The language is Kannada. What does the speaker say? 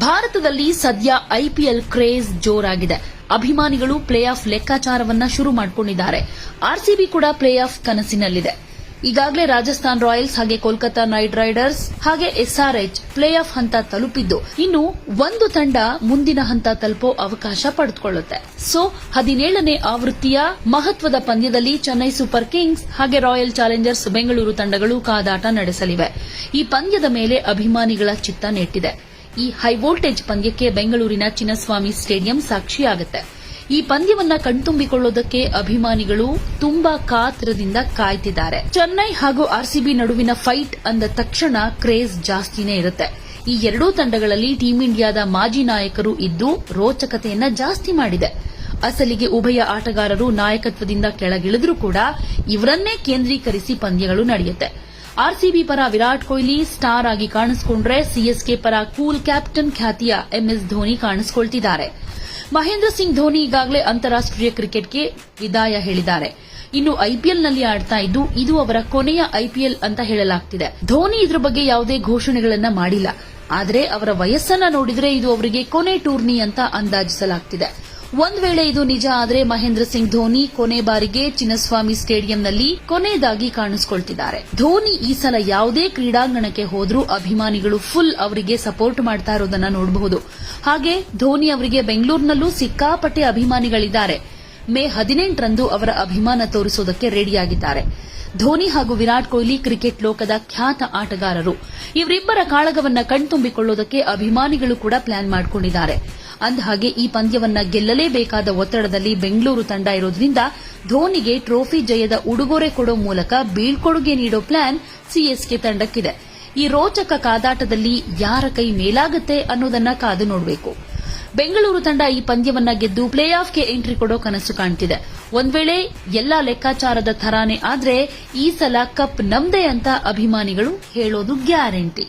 ಭಾರತದಲ್ಲಿ ಸದ್ಯ ಐಪಿಎಲ್ ಕ್ರೇಜ್ ಜೋರಾಗಿದೆ. ಅಭಿಮಾನಿಗಳು ಪ್ಲೇ ಆಫ್ ಲೆಕ್ಕಾಚಾರವನ್ನ ಶುರು ಮಾಡಿಕೊಂಡಿದ್ದಾರೆ. ಆರ್ಸಿಬಿ ಕೂಡ ಪ್ಲೇ ಆಫ್ ಕನಸಿನಲ್ಲಿದೆ. ಈಗಾಗಲೇ ರಾಜಸ್ಥಾನ್ ರಾಯಲ್ಸ್ ಹಾಗೆ ಕೋಲ್ಕತ್ತಾ ನೈಟ್ ರೈಡರ್ಸ್ ಹಾಗೆ ಎಸ್ಆರ್ಎಚ್ ಪ್ಲೇ ಆಫ್ ಹಂತ ತಲುಪಿದ್ದು. ಇನ್ನು ಒಂದು ತಂಡ ಮುಂದಿನ ಹಂತ ತಲುಪೋ ಅವಕಾಶ ಪಡೆದುಕೊಳ್ಳುತ್ತೆ. ಸೊ, ಹದಿನೇಳನೇ ಆವೃತ್ತಿಯ ಮಹತ್ವದ ಪಂದ್ಯದಲ್ಲಿ ಚೆನ್ನೈ ಸೂಪರ್ ಕಿಂಗ್ಸ್ ಹಾಗೆ ರಾಯಲ್ ಚಾಲೆಂಜರ್ಸ್ ಬೆಂಗಳೂರು ತಂಡಗಳು ಕಾದಾಟ ನಡೆಸಲಿವೆ. ಈ ಪಂದ್ಯದ ಮೇಲೆ ಅಭಿಮಾನಿಗಳ ಚಿತ್ತ ನೆಟ್ಟಿದೆ. ಈ ಹೈವೋಲ್ಟೇಜ್ ಪಂದ್ಯಕ್ಕೆ ಬೆಂಗಳೂರಿನ ಚಿನ್ನಸ್ವಾಮಿ ಸ್ಟೇಡಿಯಂ ಸಾಕ್ಷಿಯಾಗುತ್ತೆ. ಈ ಪಂದ್ಯವನ್ನ ಕಣ್ತುಂಬಿಕೊಳ್ಳೋದಕ್ಕೆ ಅಭಿಮಾನಿಗಳು ತುಂಬಾ ಕಾತರದಿಂದ ಕಾಯ್ತಿದ್ದಾರೆ. ಚೆನ್ನೈ ಹಾಗೂ ಆರ್ಸಿಬಿ ನಡುವಿನ ಫೈಟ್ ಅಂದ ತಕ್ಷಣ ಕ್ರೇಜ್ ಜಾಸ್ತಿನೇ ಇರುತ್ತೆ. ಈ ಎರಡೂ ತಂಡಗಳಲ್ಲಿ ಟೀಂ ಇಂಡಿಯಾದ ಮಾಜಿ ನಾಯಕರು ಇದ್ದು ರೋಚಕತೆಯನ್ನ ಜಾಸ್ತಿ ಮಾಡಿದೆ. ಅಸಲಿಗೆ ಉಭಯ ಆಟಗಾರರು ನಾಯಕತ್ವದಿಂದ ಕೆಳಗಿಳಿದ್ರೂ ಕೂಡ ಇವರನ್ನೇ ಕೇಂದ್ರೀಕರಿಸಿ ಪಂದ್ಯಗಳು ನಡೆಯುತ್ತೆ. ಆರ್ಸಿಬಿ ಪರ ವಿರಾಟ್ ಕೊಹ್ಲಿ ಸ್ಟಾರ್ ಆಗಿ ಕಾಣಿಸಿಕೊಂಡ್ರೆ ಸಿಎಸ್ಕೆ ಪರ ಕೂಲ್ ಕ್ಯಾಪ್ಟನ್ ಖ್ಯಾತಿಯ ಎಂಎಸ್ ಧೋನಿ ಕಾಣಿಸಿಕೊಳ್ತಿದ್ದಾರೆ. ಮಹೇಂದ್ರ ಸಿಂಗ್ ಧೋನಿ ಈಗಾಗಲೇ ಅಂತಾರಾಷ್ಟೀಯ ಕ್ರಿಕೆಟ್ಗೆ ವಿದಾಯ ಹೇಳಿದ್ದಾರೆ. ಇನ್ನು ಐಪಿಎಲ್ನಲ್ಲಿ ಆಡ್ತಾ ಇದ್ದು, ಇದು ಅವರ ಕೊನೆಯ ಐಪಿಎಲ್ ಅಂತ ಹೇಳಲಾಗ್ತಿದೆ. ಧೋನಿ ಇದರ ಬಗ್ಗೆ ಯಾವುದೇ ಘೋಷಣೆಗಳನ್ನ ಮಾಡಿಲ್ಲ. ಆದರೆ ಅವರ ವಯಸ್ಸನ್ನ ನೋಡಿದರೆ ಇದು ಅವರಿಗೆ ಕೊನೆ ಟೂರ್ನಿ ಅಂತ ಅಂದಾಜಿಸಲಾಗ್ತಿದೆ. ಒಂದ್ ವೇಳೆ ಇದು ನಿಜ ಆದರೆ ಮಹೇಂದ್ರ ಸಿಂಗ್ ಧೋನಿ ಕೊನೆ ಬಾರಿಗೆ ಚಿನ್ನಸ್ವಾಮಿ ಸ್ಟೇಡಿಯಂನಲ್ಲಿ ಕೊನೆಯದಾಗಿ ಕಾಣಿಸಿಕೊಳ್ತಿದ್ದಾರೆ. ಧೋನಿ ಈ ಸಲ ಯಾವುದೇ ಕ್ರೀಡಾಂಗಣಕ್ಕೆ ಹೋದರೂ ಅಭಿಮಾನಿಗಳು ಫುಲ್ ಅವರಿಗೆ ಸಪೋರ್ಟ್ ಮಾಡ್ತಾ ಇರೋದನ್ನ ನೋಡಬಹುದು. ಹಾಗೆ ಧೋನಿ ಅವರಿಗೆ ಬೆಂಗಳೂರಿನಲ್ಲೂ ಸಿಕ್ಕಾಪಟ್ಟೆ ಅಭಿಮಾನಿಗಳಿದ್ದಾರೆ. ಮೇ ಹದಿನೆಂಟರಂದು ಅವರ ಅಭಿಮಾನ ತೋರಿಸೋದಕ್ಕೆ ರೆಡಿಯಾಗಿದ್ದಾರೆ. ಧೋನಿ ಹಾಗೂ ವಿರಾಟ್ ಕೊಹ್ಲಿ ಕ್ರಿಕೆಟ್ ಲೋಕದ ಖ್ಯಾತ ಆಟಗಾರರು. ಇವರಿಬ್ಬರ ಕಾಳಗವನ್ನು ಕಣ್ತುಂಬಿಕೊಳ್ಳೋದಕ್ಕೆ ಅಭಿಮಾನಿಗಳು ಕೂಡ ಪ್ಲಾನ್ ಮಾಡಿಕೊಂಡಿದ್ದಾರೆ. ಅಂದಹಾಗೆ, ಈ ಪಂದ್ಯವನ್ನ ಗೆಲ್ಲಲೇಬೇಕಾದ ಒತ್ತಡದಲ್ಲಿ ಬೆಂಗಳೂರು ತಂಡ ಇರೋದ್ರಿಂದ ಧೋನಿಗೆ ಟ್ರೋಫಿ ಜಯದ ಉಡುಗೊರೆ ಕೊಡೋ ಮೂಲಕ ಬೀಳ್ಕೊಡುಗೆ ನೀಡೋ ಪ್ಲಾನ್ ಸಿಎಸ್ಕೆ ತಂಡಕ್ಕಿದೆ. ಈ ರೋಚಕ ಕಾದಾಟದಲ್ಲಿ ಯಾರ ಕೈ ಮೇಲಾಗುತ್ತೆ ಅನ್ನೋದನ್ನ ಕಾದು ನೋಡಬೇಕು. ಬೆಂಗಳೂರು ತಂಡ ಈ ಪಂದ್ಯವನ್ನ ಗೆದ್ದು ಪ್ಲೇ ಆಫ್ಗೆ ಎಂಟ್ರಿ ಕೊಡೋ ಕನಸು ಕಾಣ್ತಿದೆ. ಒಂದ್ ವೇಳೆ ಎಲ್ಲಾ ಲೆಕ್ಕಾಚಾರದ ಥರಾನೇ ಆದ್ರೆ ಈ ಸಲ ಕಪ್ ನಮ್ದೇ ಅಂತ ಅಭಿಮಾನಿಗಳು ಹೇಳೋದು ಗ್ಯಾರಂಟಿ.